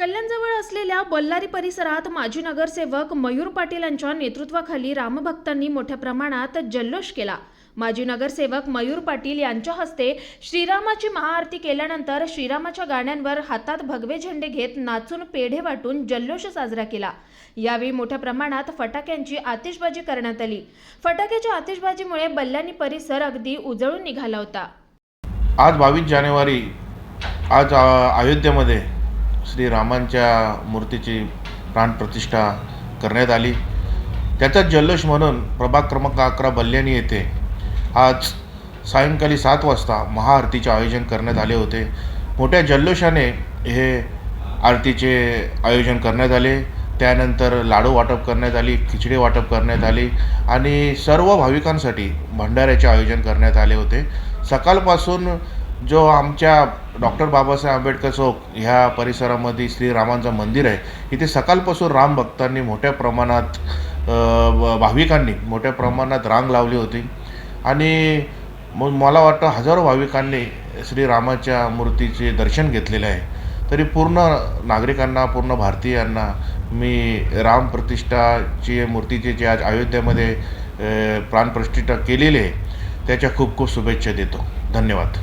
कल्याणजवळ असलेल्या बल्लारी परिसरात माजी नगरसेवक मयूर पाटील यांच्या नेतृत्वाखाली रामभक्तांनी मोठ्या प्रमाणात जल्लोष केला. माजी नगरसेवक मयूर पाटील यांच्या हस्ते श्रीरामाची महाआरती केल्यानंतर श्रीरामाच्या गाण्यांवर हातात भगवे झेंडे घेत नाचून पेढे वाटून जल्लोष साजरा केला. यावेळी मोठ्या प्रमाणात फटाक्यांची आतिषबाजी करण्यात आली. फटाक्याच्या आतिषबाजीमुळे बल्लानी परिसर अगदी उजळून निघाला होता. आज बावीस जानेवारी आज अयोध्येमध्ये श्रीरामांच्या मूर्तीची प्राणप्रतिष्ठा करण्यात आली. त्याचा जल्लोष म्हणून प्रभाग क्रमांक अकरा बल्ल्याणी येथे आज सायंकाळी सात वाजता महाआरतीचे आयोजन करण्यात आले होते. मोठ्या जल्लोषाने हे आरतीचे आयोजन करण्यात आले. त्यानंतर लाडू वाटप करण्यात आली खिचडी वाटप करण्यात आली आणि सर्व भाविकांसाठी भंडाऱ्याचे आयोजन करण्यात आले होते. सकाळपासून जो आमच्या डॉक्टर बाबासाहेब आंबेडकर चौक ह्या परिसरामध्ये श्रीरामांचं मंदिर आहे इथे सकाळपासून राम भक्तांनी मोठ्या प्रमाणात भाविकांनी मोठ्या प्रमाणात रांग लावली होती. आणि मग मला वाटतं हजारो भाविकांनी श्रीरामाच्या मूर्तीचे दर्शन घेतलेले आहे. तरी पूर्ण नागरिकांना पूर्ण भारतीयांना मी राम प्रतिष्ठाची मूर्तीचे जे आज अयोध्येमध्ये प्राणप्रतिष्ठा केलेली आहे त्याच्या खूप खूप शुभेच्छा देतो. धन्यवाद.